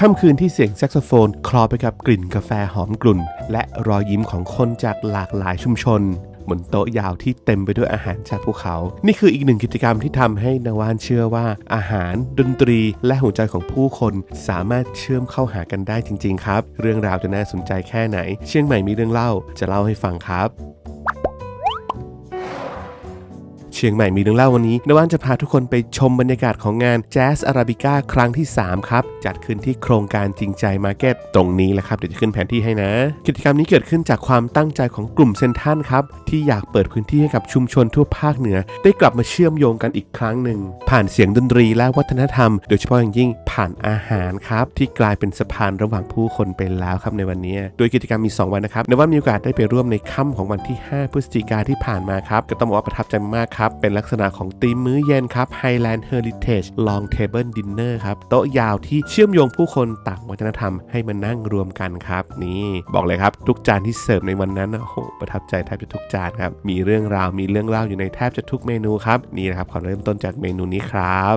ค่ำคืนที่เสียงแซกโซโฟนคลอไปกับกลิ่นกาแฟหอมกลุ่น และรอยยิ้มของคนจากหลากหลายชุมชน บนโต๊ะยาวที่เต็มไปด้วยอาหารจากภูเขา นี่คืออีกหนึ่งกิจกรรมที่ทำให้นาวานเชื่อว่า อาหาร ดนตรี และหัวใจของผู้คนสามารถเชื่อมเข้าหากันได้จริง ๆ ครับ เรื่องราวจะน่าสนใจแค่ไหน เชียงใหม่มีเรื่องเล่าจะเล่าให้ฟังครับ เชียงใหม่มีเรื่องเล่าวันนี้นวันจะพาทุกคนไปชมบรรยากาศของงานแจ๊สอาราบิก้าครั้งที่ 3 ครับ จัดขึ้นที่โครงการจริงใจมาร์เก็ตตรงนี้แหละครับ เดี๋ยวจะขึ้นแผนที่ให้นะ กิจกรรมนี้เกิดขึ้นจากความตั้งใจของกลุ่มเซนทันครับ ที่อยากเปิดพื้นที่ให้กับชุมชนทั่วภาคเหนือ ได้กลับมาเชื่อมโยงกันอีกครั้งหนึ่งผ่านเสียงดนตรีและวัฒนธรรม โดยเฉพาะอย่างยิ่ง ผ่านอาหารครับ ที่กลายเป็นสะพานระหว่างผู้คนไปแล้วครับในวันนี้ โดยกิจกรรมมี 2 วันนะครับในว่ามีโอกาสได้ไปร่วมในค่ำของวันที่ 5 พฤศจิกาที่ผ่านมาครับ ก็ต้องบอกว่าประทับใจมากครับ เป็นลักษณะของธีมมื้อเย็นครับ Highland Heritage Long Table Dinner ครับโต๊ะยาวที่เชื่อมโยงผู้คนต่างวัฒนธรรมให้มานั่งรวมกันครับ นี่บอกเลยครับ ทุกจานที่เสิร์ฟในวันนั้นโอ้โหประทับใจแทบจะทุกจานครับมีเรื่องราวมีเรื่องเล่าอยู่ในแทบจะทุกเมนูครับนี่นะครับขอเริ่มต้นจากเมนูนี้ครับ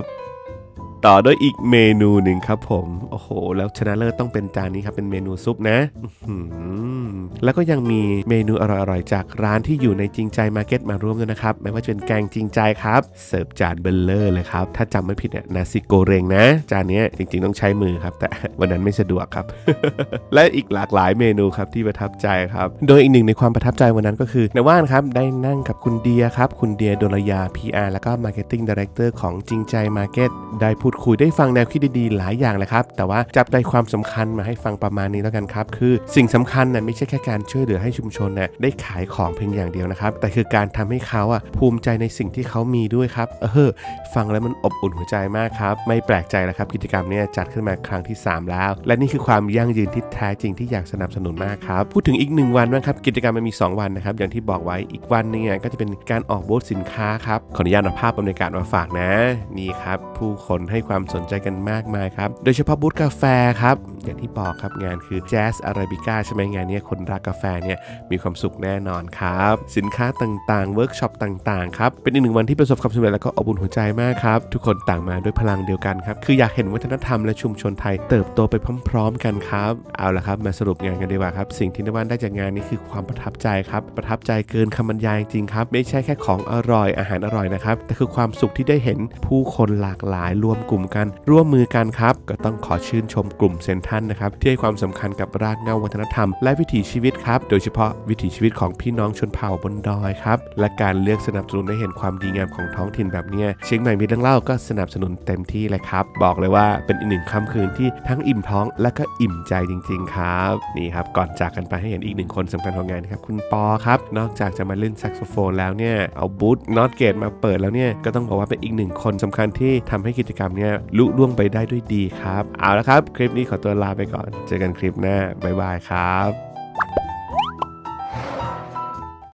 ต่อด้วยอีกเมนูหนึ่งครับผม โอ้โห แล้วชนะเลิศต้องเป็นจานนี้ครับ เป็นเมนูซุปนะ แล้วก็ยังมีเมนูอร่อยๆ จากร้านที่อยู่ในจริงใจมาร์เก็ตมาร่วมด้วยนะครับ ไม่ว่าจะเป็นแกงจริงใจครับ เสิร์ฟจานเบลเลอร์เลยครับ ถ้าจำไม่ผิดเนี่ยนาซิโกเรงนะ จานนี้จริงๆต้องใช้มือครับ แต่วันนั้นไม่สะดวกครับ และอีกหลากหลายเมนูครับที่ประทับใจครับ โดยอีกหนึ่งในความประทับใจวันนั้นก็คือนว่านครับได้นั่งกับคุณเดียครับ คุณเดียดลยา PR แล้วก็ Marketing Director ของจริงใจ Market ได้พูดคุยได้ฟังแนวคิดดีๆ หลายอย่างเลยครับ แต่ว่าจับใจความสำคัญมาให้ฟังประมาณนี้แล้วกันครับ คือสิ่งสำคัญน่ะไม่ใช่แค่การช่วยเหลือให้ชุมชนน่ะได้ขายของเพียงอย่างเดียวนะครับ แต่คือการทำให้เขาอะภูมิใจในสิ่งที่เขามีด้วยครับ เออ ฟังแล้วมันอบอุ่นหัวใจมากครับ ไม่แปลกใจแล้วครับ กิจกรรมเนี้จัดขึ้นมาครั้งที่ 3 แล้ว และนี่คือความยั่งยืนที่แท้จริงที่อยากสนับสนุนมากครับ พูดถึงอีกหนึ่งวันนะครับ กิจกรรมมันมี 2 วันนะครับ อย่างที่บอกไว้ อีกวันหนึงอะก็จะเป็นการออกบูธสินค้าครับ ขออนุญาตเอาภาพบรรยากาศมาฝากนะ นี่ครับ ผู้คนให้ความสนใจกันมากมายครับ โดยเฉพาะบูธกาแฟครับ อย่างที่บอกครับงานคือ Jazz Arabica ใช่ไหมงานนี้คนรักกาแฟเนี่ยมีความสุขแน่นอนครับ สินค้าต่างๆเวิร์กช็อปต่างๆครับเป็นอีกหนึ่งวันที่ประสบความสำเร็จแล้วก็อบอุ่นหัวใจมากครับทุกคนต่างมาด้วยพลังเดียวกันครับคืออยากเห็นวัฒนธรรมและชุมชนไทยเติบโตไปพร้อม ๆ กันครับเอาละครับมาสรุปงานกันดีกว่าครับสิ่งที่นวันได้จากงานนี้คือความประทับใจครับประทับใจเกินคำบรรยายจริงครับไม่ใช่แค่ของอร่อยอาหารอร่อยนะครับแต่คือความสุขที่ได้เห็นผู้คนหลากหลายรวมกลุ่มกัน ร่วมมือกันครับก็ต้องขอชื่นชมกลุ่มเซนทันนะครับที่ให้ความสำคัญกับรากเหง้าวัฒนธรรม และวิถีชีวิตครับโดยเฉพาะวิถีชีวิตของพี่น้องชนเผ่าบนดอยครับและการเลือกสนับสนุนให้เห็นความดีงามของท้องถิ่นแบบนี้เชียงใหม่มีเรื่องเล่าก็สนับสนุนเต็มที่เลยครับ บอกเลยว่าเป็นอีกหนึ่งค่ำคืนที่ทั้งอิ่มท้องและก็อิ่มใจจริง ๆ ครับนี่ครับก่อนจากกันไปให้เห็นอีกหนึ่งคนสำคัญของงานครับคุณปอครับนอกจากจะมาเล่นแซกโซโฟนแล้วเนี่ยเอาบูธนอตเกตมาเปิดแล้วเนี่ยก็ต้องบอกว่าเป็นอีกหนึ่งคนสำคัญที่ทำให้กิจกรรมเนี่ยลุล่วงไปได้ด้วยดีครับเอาละครับ คลิปนี้ขอตัวลาไปก่อน เจอกันคลิปหน้าบ๊ายบายครับ